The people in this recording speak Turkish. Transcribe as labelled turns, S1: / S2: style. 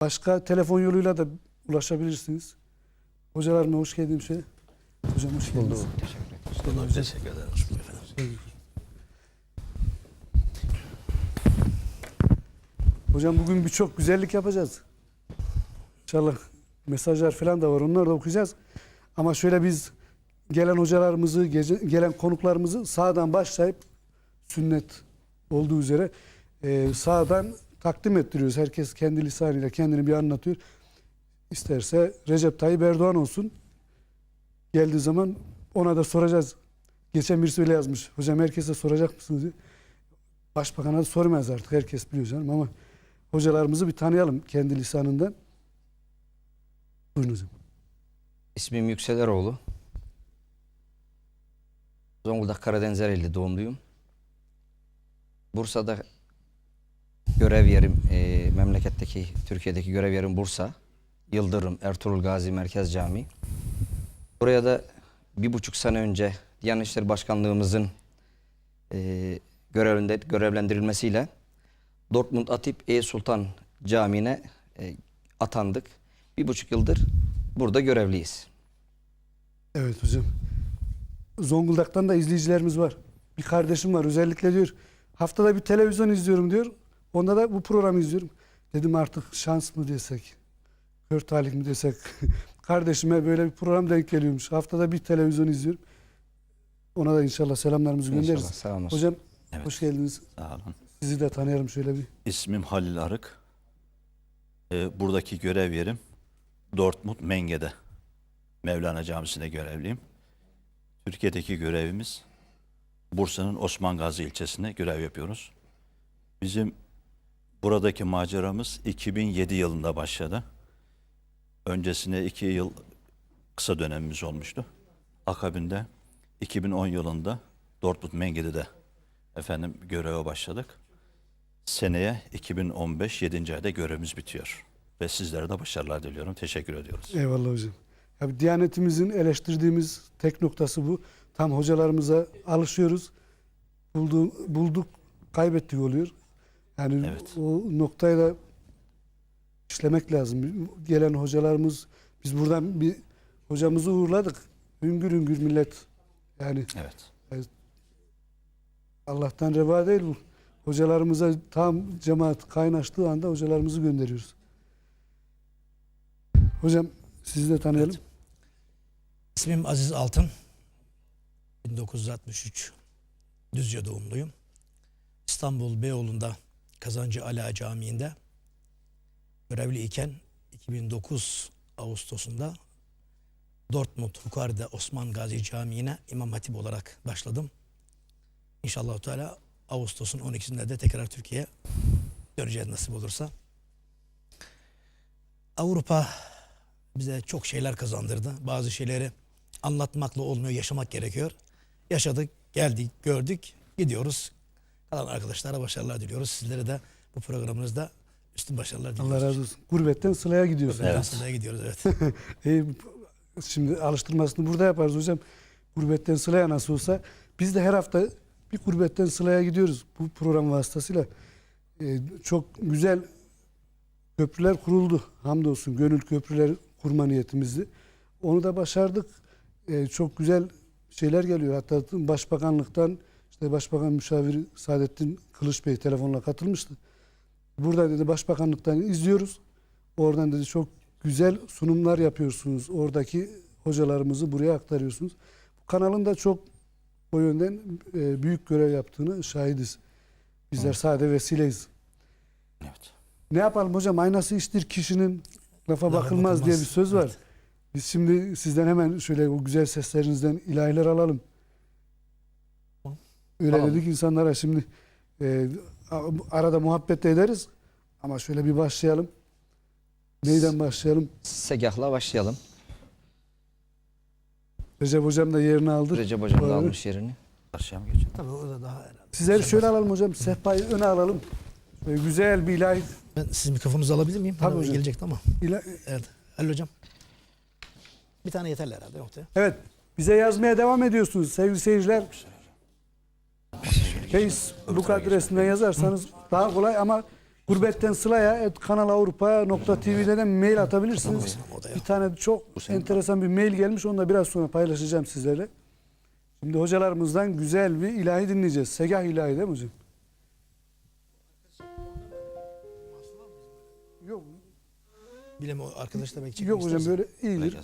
S1: Başka telefon yoluyla da ulaşabilirsiniz. Hocalarıma hoş geldiniz. Şey. Hocam hoş geldiniz.
S2: Teşekkür ederim.
S1: Hocam bugün birçok güzellik yapacağız. İnşallah mesajlar falan da var. Onları da okuyacağız. Ama şöyle biz gelen hocalarımızı, gece- gelen konuklarımızı sağdan başlayıp sünnet olduğu üzere e, sağdan takdim ettiriyoruz. Herkes kendi lisanıyla kendini bir anlatıyor. İsterse Recep Tayyip Erdoğan olsun. Geldiği zaman ona da soracağız. Geçen birisi öyle yazmış. Hocam herkese soracak mısınız diye. Başbakan'a da sormayız artık. Herkes biliyor canım ama hocalarımızı bir tanıyalım kendi lisanından. Buyurun hocam.
S3: İsmim Yüksel Eroğlu. Zonguldak Karadeniz Ereğli doğumluyum. Bursa'da görev yerim, e, memleketteki, Türkiye'deki görev yerim Bursa. Yıldırım, Ertuğrul Gazi Merkez Camii. Buraya da bir buçuk sene önce Diyanet İşleri Başkanlığımızın e, görevinde, görevlendirilmesiyle Dortmund Atip E Sultan Camii'ne e, atandık. Bir buçuk yıldır burada görevliyiz.
S1: Evet hocam. Zonguldak'tan da izleyicilerimiz var. Bir kardeşim var özellikle diyor haftada bir televizyon izliyorum diyor. Onda da bu programı izliyorum. Dedim artık şans mı desek, kör talih mi desek. Kardeşime böyle bir program denk geliyormuş. Haftada bir televizyon izliyorum. Ona da inşallah selamlarımızı
S3: İnşallah.
S1: göndeririz.
S3: Olsun.
S1: Hocam
S2: Evet.
S1: hoş geldiniz.
S2: Sağ olun.
S1: Sizi de tanıyalım şöyle bir.
S2: İsmim Halil Arık. Ee, buradaki görev yerim Dortmund Menge'de. Mevlana Camisi'nde görevliyim. Türkiye'deki görevimiz Bursa'nın Osman Gazi ilçesinde görev yapıyoruz. Bizim buradaki maceramız 2007 yılında başladı. Öncesinde iki yıl kısa dönemimiz olmuştu. Akabinde 2010 yılında Dortmund Menge'de de efendim göreve başladık. Seneye 2015 7. ayda görevimiz bitiyor. Ve sizlere de başarılar diliyorum. Teşekkür ediyoruz.
S1: Eyvallah hocam. Ya, Diyanetimizin eleştirdiğimiz tek noktası bu. Tam hocalarımıza alışıyoruz. Buldu, bulduk, kaybettik oluyor. Yani
S2: Evet.
S1: o noktayı da işlemek lazım. Gelen hocalarımız, biz buradan bir hocamızı uğurladık. Hüngür hüngür millet. Yani
S2: Evet.
S1: Allah'tan reva değil bu. Hocalarımıza tam cemaat kaynaştığı anda hocalarımızı gönderiyoruz. Hocam sizi de tanıyalım.
S4: Evet. İsmim Aziz Altın. 1963 Düzce doğumluyum. İstanbul Beyoğlu'nda Kazancı Ala Camii'nde görevli iken 2009 Ağustos'unda Dortmund Hukari'de Osman Gazi Camii'ne İmam Hatip olarak başladım. İnşallah Teala Ağustos'un 12'sinde de tekrar Türkiye'ye döneceğiz nasip olursa. Avrupa bize çok şeyler kazandırdı. Bazı şeyleri anlatmakla olmuyor, yaşamak gerekiyor. Yaşadık, geldik, gördük, gidiyoruz. Kalan arkadaşlara başarılar diliyoruz. Sizlere de bu programınızda üstün başarılar diliyoruz.
S1: Allah razı olsun. Gurbetten sılaya gidiyorsun.
S4: Evet.
S2: Evet.
S4: Sıla'ya gidiyoruz evet.
S1: E, şimdi alıştırmasını burada yaparız hocam. Gurbetten sılaya nasıl olsa. Biz de her hafta bir gurbetten sılaya gidiyoruz bu program vasıtasıyla. E, çok güzel köprüler kuruldu. Hamdolsun gönül köprüler kurma niyetimizdi. Onu da başardık. E, çok güzel şeyler geliyor. Hatta başbakanlıktan işte başbakan müşaviri Saadettin Kılıç Bey telefonla katılmıştı. Burada dedi başbakanlıktan izliyoruz. Oradan dedi çok güzel sunumlar yapıyorsunuz. Oradaki hocalarımızı buraya aktarıyorsunuz. Bu kanalın da çok o yönden e, büyük görev yaptığını şahidiz. Bizler sade vesileyiz.
S2: Evet.
S1: Ne yapalım hocam aynası iştir kişinin lafa
S4: Lafa
S1: bakılmaz diye bir
S4: bakılmaz.
S1: söz var.
S4: Evet.
S1: Biz şimdi sizden hemen şöyle o güzel seslerinizden ilahiler alalım.
S4: Tamam.
S1: Öyle
S3: Tamam.
S1: insanlara şimdi e, arada muhabbet de ederiz ama şöyle bir başlayalım. Neyden başlayalım?
S3: Segah'la başlayalım.
S1: Recep hocam da yerini aldı.
S3: Recep Hocam da almış yerini.
S2: Karşıya mı geçelim?
S4: Tabii orada daha herhalde.
S1: Sizleri şöyle alalım hocam. Sehpayı öne alalım. Şöyle güzel bir ilahi,
S4: Ben sizin mikrofonunuzu alabilir miyim?
S1: Tabii hocam.
S4: Gelecekti ama.
S1: ila-
S4: Evet. Halil hocam. Bir tane yeterli herhalde yoktu.
S1: Evet. Bize yazmaya devam ediyorsunuz sevgili seyirciler. Facebook adresinden yazarsanız daha kolay ama Gurbetten Sıla'ya et kanalavrupa'ya.tv'den mail atabilirsiniz. Bir tane çok enteresan bir mail gelmiş. Onu da biraz sonra paylaşacağım sizlerle. Şimdi hocalarımızdan güzel bir ilahi dinleyeceğiz. Segah ilahi değil mi hocam? Yok,
S4: Bilem o arkadaş da belki
S1: yok hocam böyle iyidir.